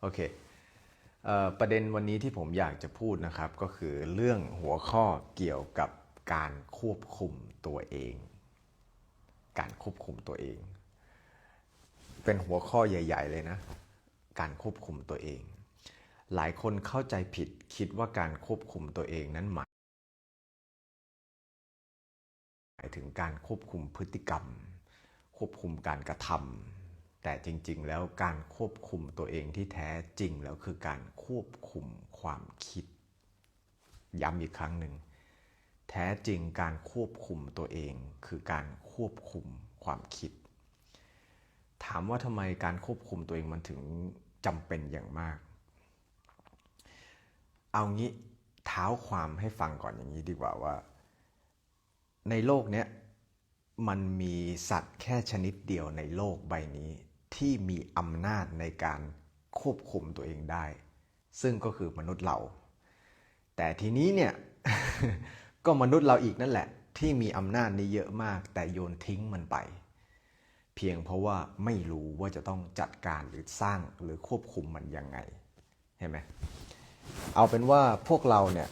โอเคประเด็นวันนี้ที่ผมอยากจะพูดนะครับก็คือเรื่องหัวข้อเกี่ยวกับการควบคุมตัวเอง การควบคุมตัวเอง เป็นหัวข้อใหญ่ ๆ เลยนะ การควบคุมตัวเอง หลายคนเข้าใจผิดคิดว่าการควบคุมตัวเองนั้นหมายหมายถึงการควบคุมพฤติกรรม ควบคุมการกระทำ แต่จริงๆ แล้วการควบคุมตัวเองที่แท้จริงแล้วคือการควบคุมความคิด ย้ำอีกครั้งหนึ่ง แท้จริงการควบคุมตัวเอง คือการควบคุมความคิด ถามว่าทำไมการควบคุมตัวเองมันถึงจำเป็นอย่างมาก เอางี้เท้าความให้ฟังก่อนอย่างนี้ดีกว่าว่า ในโลกเนี้ยมันมีสัตว์แค่ชนิดเดียวในโลกใบนี้ ที่มีอำนาจในการควบคุมตัวเองได้ ซึ่งก็คือมนุษย์เรา แต่ทีนี้เนี่ยก็มนุษย์เราอีกนั่นแหละ ที่มีอำนาจนี้เยอะมาก แต่โยนทิ้งมันไป เพียงเพราะว่าไม่รู้ว่าจะต้องจัดการหรือสร้างหรือควบคุมมันยังไงเห็นไหมเอาเป็นว่าพวกเราเนี่ย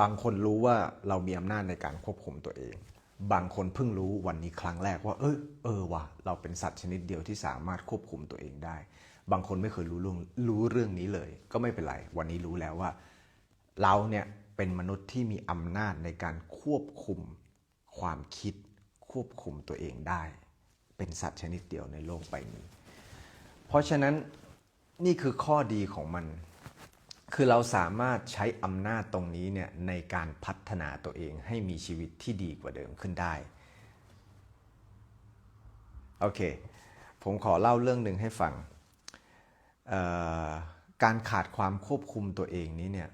บางคนรู้ว่าเรามีอำนาจในการควบคุมตัวเอง บางคนเพิ่งรู้วันนี้ครั้งแรกว่า เออเออว่ะเราเป็นสัตว์ชนิดเดียวที่สามารถควบคุมตัวเองได้ บางคนไม่เคยรู้เรื่องรู้เรื่องนี้เลย ก็ไม่เป็นไร วันนี้รู้แล้วว่า เราเนี่ยเป็นมนุษย์ที่มีอำนาจในการควบคุมความคิด ควบคุมตัวเองได้ เป็นสัตว์ชนิดเดียวในโลกใบนี้ เพราะฉะนั้นนี่คือข้อดีของมัน คือเราสามารถใช้อำนาจตรงนี้เนี่ยในการพัฒนาตัวเองให้มีชีวิตที่ดีกว่าเดิมขึ้นได้ โอเค ผมขอเล่าเรื่องหนึ่งให้ฟัง การขาดความควบคุมตัวเองนี้เนี่ย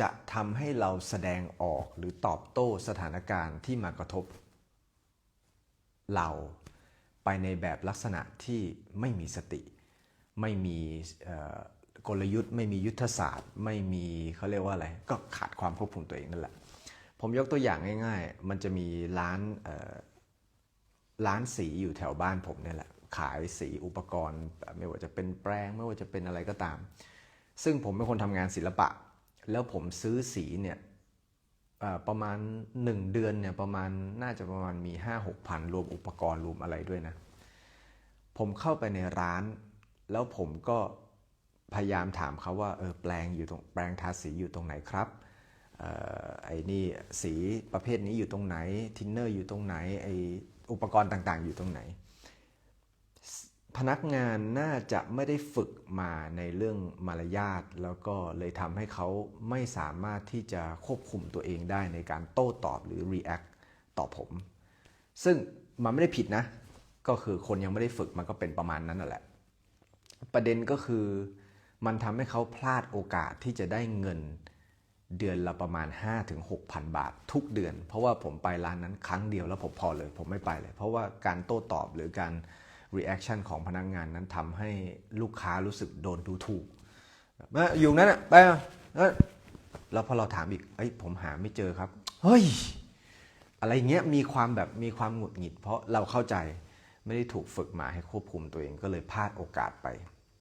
จะทำให้เราแสดงออกหรือตอบโต้สถานการณ์ที่มากระทบ เราไปในแบบลักษณะที่ไม่มีสติ ไม่มี กลยุทธ์ไม่มียุทธศาสตร์ ไม่มีเขาเรียกว่าอะไร ก็ขาดความควบคุมตัวเองนั่นแหละ ผมยกตัวอย่างง่าย ๆ มันจะมีร้านร้านสีอยู่แถวบ้านผมเนี่ยแหละ ขายสีอุปกรณ์ ไม่ว่าจะเป็นแปรงไม่ว่าจะเป็นอะไรก็ตาม ซึ่งผมเป็นคนทำงานศิลปะ แล้วผมซื้อสีเนี่ยประมาณ 1 เดือนเนี่ยประมาณน่าจะประมาณมี 5 6พันรวมอุปกรณ์รวมอะไรด้วยนะ ผมเข้าไปในร้าน แล้วผมก็ พยายามถามเขาว่าเออแปลงอยู่ตรงแปลงทาสีอยู่ตรงไหนครับออไอ้นี่สีประเภทนี้อยู่ตรงไหนทินเนอร์อยู่ตรงไหนไออุปกรณ์ต่างๆ อยู่ตรงไหน พนักงานน่าจะไม่ได้ฝึกมาในเรื่องมารยาทแล้วก็เลยทำให้เขาไม่สามารถที่จะควบคุมตัวเองได้ในการโต้ตอบหรือ react ต่อผม ซึ่งมันไม่ได้ผิดนะ ก็คือคนยังไม่ได้ฝึกมันก็เป็นประมาณนั้นนั่นแหละ ประเด็นก็คือ มันทำให้เขาพลาดโอกาสที่จะได้เงินเดือนละประมาณ 5-6,000บาท ทุกเดือน เพราะว่าผมไปร้านนั้นครั้งเดียวแล้วผมพอเลย ผมไม่ไปเลย เพราะว่าการโต้ตอบหรือการ reaction ของพนักงงานนั้นทำให้ลูกค้ารู้สึกโดนดูถูกมาอยู่นั้นอะไปอะแล้วพอเราถามอีกเอ้ยผมหาไม่เจอครับ เฮ้ย อะไรเงี้ยมีความแบบมีความหงุดหงิด เพราะเราเข้าใจไม่ได้ถูกฝึกมาให้ควบคุมตัวเองก็เลยพลาดโอกาสไป